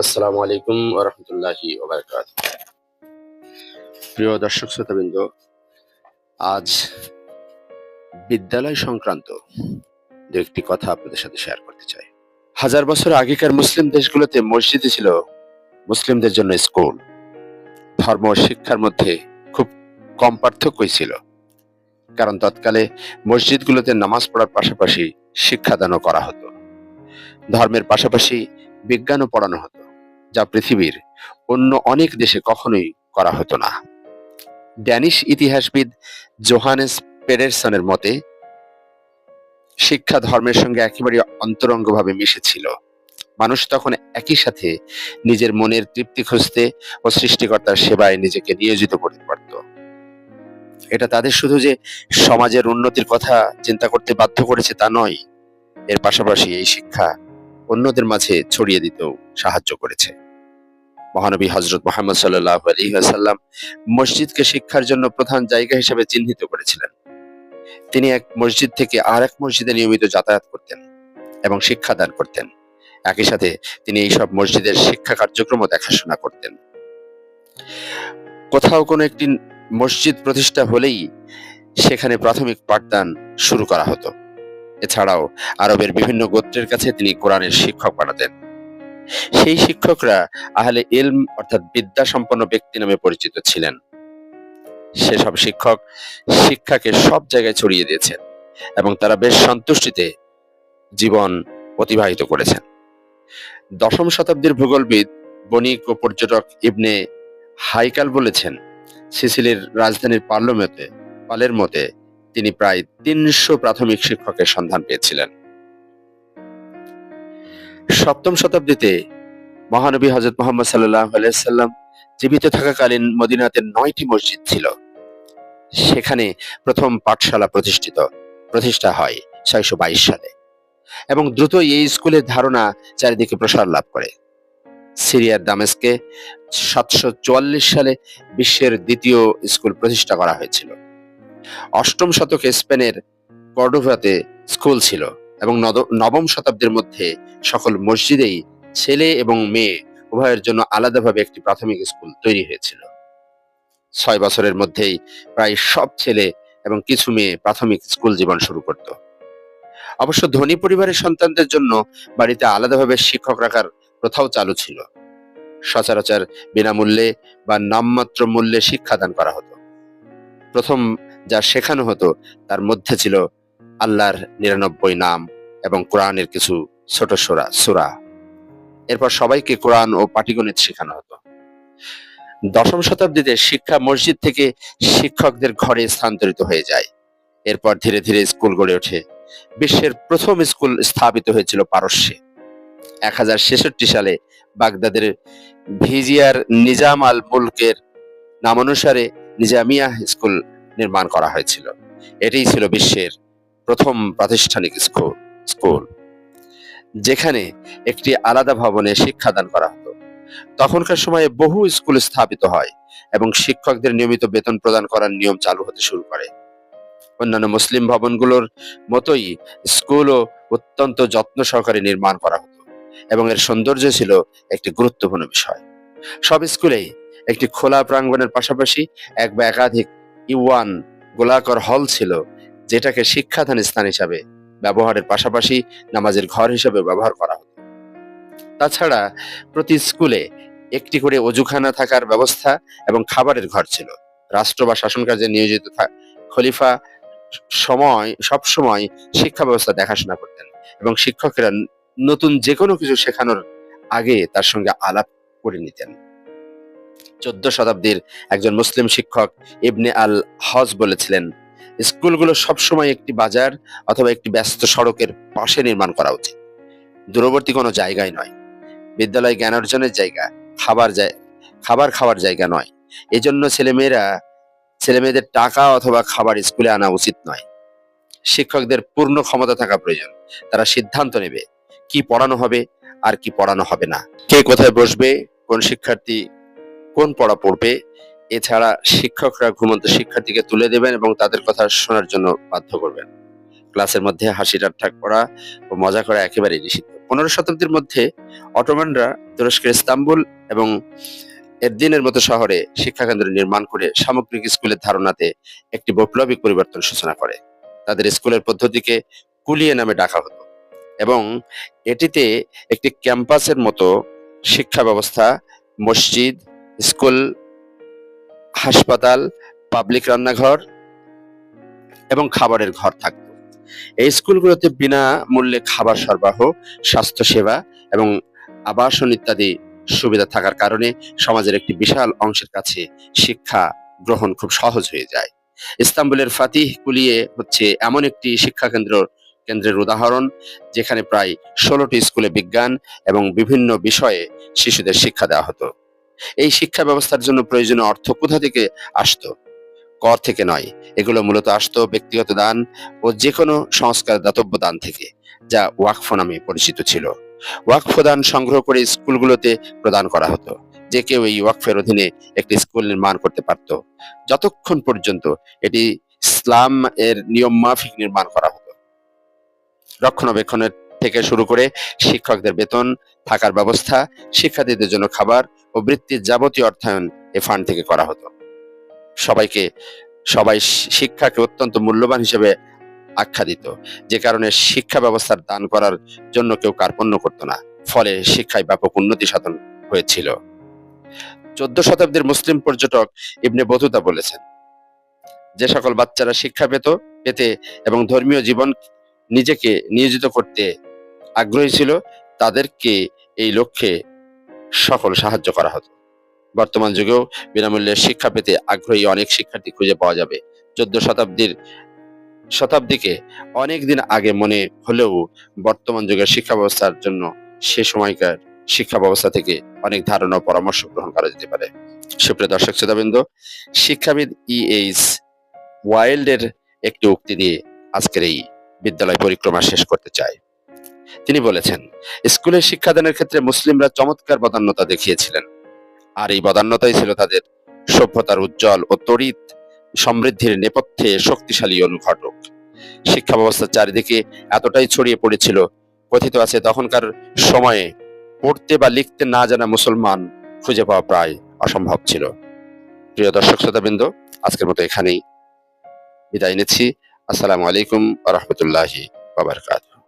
আসসালামু আলাইকুম রহমতুল্লাহি ওবরকাত প্রিয় দর্শক শ্রোতাবৃন্দ, আজ বিদ্যালয় সংক্রান্ত দু একটি কথা আপনাদের সাথে শেয়ার করতে চাই। হাজার বছর আগেকার মুসলিম দেশগুলোতে মসজিদে ছিল মুসলিমদের জন্য স্কুল ধর্ম শিক্ষার মধ্যে খুব কম পার্থক্যই ছিল। কারণ তৎকালে মসজিদগুলোতে নামাজ পড়ার পাশাপাশি শিক্ষাদানও করা হতো। ধর্মের পাশাপাশি বিজ্ঞানও পড়ানো হতো। যা পৃথিবীর অন্য অনেক দেশে কখনোই করা হতো না। ড্যানিশ ইতিহাসবিদ জোহানেস পেডারসনের মতে, শিক্ষা ধর্মের সঙ্গে একেবারে অন্তরঙ্গভাবে মিশেছিল। মানুষ তখন একই সাথে নিজের মনের তৃপ্তি খুঁজতে ও সৃষ্টিকর্তার সেবায় নিজেকে নিয়োজিত করতে পারত এটা তাদের শুধু যে সমাজের উন্নতির কথা চিন্তা করতে বাধ্য করেছে তা নয়, এর পাশাপাশি এই শিক্ষা অন্যদের মাঝে ছড়িয়ে দিতেও সাহায্য করেছে। মহানবী হজরত মোহাম্মদ সাল্লাহ আলহিহাসাল্লাম মসজিদকে শিক্ষার জন্য প্রধান জায়গা হিসেবে চিহ্নিত করেছিলেন। তিনি এক মসজিদ থেকে আর এক মসজিদে নিয়মিত যাতায়াত করতেন এবং শিক্ষাদান করতেন। একই সাথে তিনি এইসব মসজিদের শিক্ষা কার্যক্রমও দেখাশোনা করতেন। কোথাও কোনো একটি মসজিদ প্রতিষ্ঠা হলেই সেখানে প্রাথমিক পাঠদান শুরু করা হতো। এছাড়াও আরবের বিভিন্ন গোত্রের কাছে তিনি কোরআনের শিক্ষক পাঠাতেন সেই শিক্ষকরা আহলে ইলম অর্থাৎ বিদ্যা সম্পন্ন ব্যক্তি নামে পরিচিত ছিলেন। সেসব শিক্ষক শিক্ষাকে সব জায়গায় ছড়িয়ে দিয়েছেন এবং তারা বেশ সন্তুষ্টিতে জীবন অতিবাহিত করেছেন। দশম শতাব্দীর ভূগোলবিদ, বণিক ও পর্যটক ইবনে হাইকাল বলেছেন, সিসিলির রাজধানীর পার্লমেতে পালের মতে তিনি প্রায় তিনশো প্রাথমিক শিক্ষকের সন্ধান পেয়েছিলেন। সপ্তম শতাব্দীতে মহানবী হজরত মোহাম্মদ আলাইসাল্লাম জীবিত থাকাকালীন মদিনাতে নয়টি মসজিদ ছিল। সেখানে প্রথম পাঠশালা প্রতিষ্ঠিত, প্রতিষ্ঠা হয় ছয়শো বাইশ সালে এবং দ্রুত এই স্কুলের ধারণা চারিদিকে প্রসার লাভ করে। সিরিয়ার দামেস্কে সাতশো চুয়াল্লিশ সালে বিশ্বের দ্বিতীয় স্কুল প্রতিষ্ঠা করা হয়েছিল। অষ্টম শতকে স্পেনের কর্ডোভাতে স্কুল ছিল এবং নবম শতাব্দীর মধ্যে সকল মসজিদেই ছেলে এবং মেয়ে উভয়ের জন্য আলাদাভাবে একটি প্রাথমিক স্কুল তৈরি হয়েছিল। ছয় বছরের মধ্যেই প্রায় সব ছেলে এবং কিছু মেয়ে প্রাথমিক স্কুল জীবন শুরু করত। অবশ্য ধনী পরিবারের সন্তানদের জন্য বাড়িতে আলাদাভাবে শিক্ষক রাখার প্রথাও চালু ছিল। সচরাচর বিনামূল্যে বা নামমাত্র মূল্যে শিক্ষাদান করা হতো। প্রথম যা শেখানো হতো, তার মধ্যে ছিল আল্লাহর নিরানব্বই নাম এবং কোরআনের কিছু ছোট সোরা, সুরা। এরপর সবাইকে কোরআন ও পাটিগণিত শেখানো হতো। দশম শতাব্দীতে শিক্ষা মসজিদ থেকে শিক্ষকদের ঘরে স্থানান্তরিত হয়ে যায়। এরপর ধীরে ধীরে স্কুল গড়ে ওঠে। বিশ্বের প্রথম স্কুল স্থাপিত হয়েছিল পারস্যে। এক হাজার ছেষট্টি সালে বাগদাদের ভিজিয়ার নিজাম আল মুলকের নামানুসারে নিজামিয়া স্কুল নির্মাণ করা হয়েছিল। এটাই ছিল বিশ্বের প্রথম প্রাতিষ্ঠানিক স্কুল স্কুল, যেখানে একটি আলাদা ভবনে শিক্ষাদান করা হতো। তখনকার সময়ে বহু স্কুল স্থাপিত হয় এবং শিক্ষকদের নিয়মিত বেতন প্রদান করার নিয়ম চালু হতে শুরু করে। অন্যান্য মুসলিম ভবনগুলোর মতোই স্কুলও অত্যন্ত যত্ন সহকারে নির্মাণ করা হতো এবং এর সৌন্দর্য ছিল একটি গুরুত্বপূর্ণ বিষয়। সব স্কুলেই একটি খোলা প্রাঙ্গণের পাশাপাশি এক বা একাধিক ইউয়ান গোলাকর হল ছিল, যেটাকে শিক্ষাদান স্থান হিসাবে ব্যবহারের পাশাপাশি নামাজের ঘর হিসেবে ব্যবহার করা হতো। তাছাড়া প্রতি স্কুলে একটি করে অজুখানা থাকার ব্যবস্থা এবং খাবারের ঘর ছিল। রাষ্ট্র বা শাসন কার্যে নিয়োজিত খলিফা সময় সব সময় শিক্ষা ব্যবস্থা দেখাশোনা করতেন এবং শিক্ষকেরা নতুন যে কোনো কিছু শেখানোর আগে তার সঙ্গে আলাপ করে নিতেন। চোদ্দ শতাব্দীর একজন মুসলিম শিক্ষক ইবনে আল হজ বলেছিলেন, স্কুলগুলো সবসময় একটি বাজার অথবা একটি ব্যস্ত সড়কের পাশে নির্মাণ করা উচিত। দূরবর্তী কোনো জায়গায় নয়। বিদ্যালয় জ্ঞান অর্জনের জায়গা, খাবার খাবার খাওয়ার জায়গা নয়। এজন্য ছেলেমেয়েরা, ছেলেমেয়েদের টাকা অথবা খাবার স্কুলে আনা উচিত নয়। শিক্ষকদের পূর্ণ ক্ষমতা থাকা প্রয়োজন। তারা সিদ্ধান্ত নেবে, কি পড়ানো হবে আর কি পড়ানো হবে না। কে কোথায় বসবে, কোন শিক্ষার্থী কোন পড়া পড়বে, এছাড়া শিক্ষকরা ঘুমন্ত শিক্ষার্থীকে তুলে দেবেন এবং তাদের কথা শোনার জন্য বাধ্য করবেন। ক্লাসের মধ্যে হাসি ঠাট্টা করা ও মজা করা একেবারেই নিষিদ্ধ। পনেরো শতাব্দীর মধ্যে অটোমানরা তুরস্কের ইস্তাম্বুল এবং এরদিনের মতো শহরে শিক্ষাকেন্দ্র নির্মাণ করে সামগ্রিক স্কুলের ধারণাতে একটি বৈপ্লবিক পরিবর্তন সূচনা করে। তাদের স্কুলের পদ্ধতিকে কুলিয়ে নামে ডাকা হতো এবং এটিতে একটি ক্যাম্পাসের মতো শিক্ষা ব্যবস্থা, মসজিদ স্কুল, হাসপাতাল, পাবলিক রান্নাঘর এবং খাবারের ঘর থাকত। এই স্কুলগুলোতে বিনামূল্যে খাবার সরবরাহ স্বাস্থ্য সেবা এবং আবাসন ইত্যাদি সুবিধা থাকার কারণে সমাজের একটি বিশাল অংশের কাছে শিক্ষা গ্রহণ খুব সহজ হয়ে যায়। ইস্তাম্বুলের ফাতিহ কুলিয়ে হচ্ছে এমন একটি শিক্ষা কেন্দ্র কেন্দ্রের উদাহরণ, যেখানে প্রায় ষোলোটি স্কুলে বিজ্ঞান এবং বিভিন্ন বিষয়ে শিশুদের শিক্ষা দেওয়া হতো। এই শিক্ষা ব্যবস্থার জন্য প্রয়োজনীয় অর্থ কোথা থেকে আসতো? কর থেকে নয়, এগুলো মূলত আসতো ব্যক্তিগত দান ও যে কোনো সংস্কার দাতব্য দান থেকে, যা ওয়াকফ নামে পরিচিত ছিল। ওয়াকফ দান সংগ্রহ করে স্কুলগুলোতে প্রদান করা হতো, যে কেউ এই ওয়াকফের অধীনে একটি স্কুল নির্মাণ করতে পারত। যতক্ষণ পর্যন্ত এটি ইসলাম এর নিয়ম মাফিক নির্মাণ করা হতো। রক্ষণাবেক্ষণের থেকে শুরু করে শিক্ষকদের বেতন, থাকার ব্যবস্থা, শিক্ষার্থীদের জন্য খাবার ও বৃত্তির যাবতীয় অর্থায়ন এ ফান্ড থেকে করা হতো। সবাইকে, সবাই শিক্ষাকে অত্যন্ত মূল্যবান হিসেবে আখ্যা দিত। যে কারণে শিক্ষা ব্যবস্থার দান করার জন্য কেউ কার্পণ্য করতো না। ফলে শিক্ষায় ব্যাপক উন্নতি সাধন হয়েছিল। চোদ্দ শতাব্দীর মুসলিম পর্যটক ইবনে বতুতা বলেছেন, যে সকল বাচ্চারা শিক্ষা পেত, পেতে এবং ধর্মীয় জীবন নিজেকে নিয়োজিত করতে আগ্রহী ছিল, তাদেরকে এই লক্ষ্যে সকল সাহায্য করা হতো। বর্তমান যুগেও বিনামূল্যে শিক্ষা পেতে আগ্রহী অনেক শিক্ষার্থী খুঁজে পাওয়া যাবে। চোদ্দ শতাব্দীর শতাব্দীকে অনেক দিন আগে মনে হলেও বর্তমান যুগের শিক্ষা ব্যবস্থার জন্য সে সময়কার শিক্ষা ব্যবস্থা থেকে অনেক ধারণা পরামর্শ গ্রহণ করা যেতে পারে। সুপ্রিয় দর্শক, শ্রোতাবৃন্দ, শিক্ষাবিদ ই এইচ ওয়াইল্ডের একটি উক্তি দিয়ে আজকের এই বিদ্যালয় পরিক্রমা শেষ করতে চাই। তিনি বলেছেন, স্কুলের শিক্ষাদানের ক্ষেত্রে মুসলিমরা চমৎকার বদান্যতা দেখিয়েছিলেন। আর এই বদান্যতাই ছিল তাদের সভ্যতার উজ্জ্বল ও তড়িৎ সমৃদ্ধির নেপথ্যে শক্তিশালী অনুঘটক। শিক্ষা ব্যবস্থার চারিদিকে এতটাই ছড়িয়ে পড়েছিল, কথিত আছে তখনকার সময়ে পড়তে বা লিখতে না জানা মুসলমান খুঁজে পাওয়া প্রায় অসম্ভব ছিল। প্রিয় দর্শক শ্রোতাবৃন্দ, আজকের মতো এখানেই বিদায় নিচ্ছি। আসসালামু আলাইকুম রহমতুল্লাহি বাবরকাত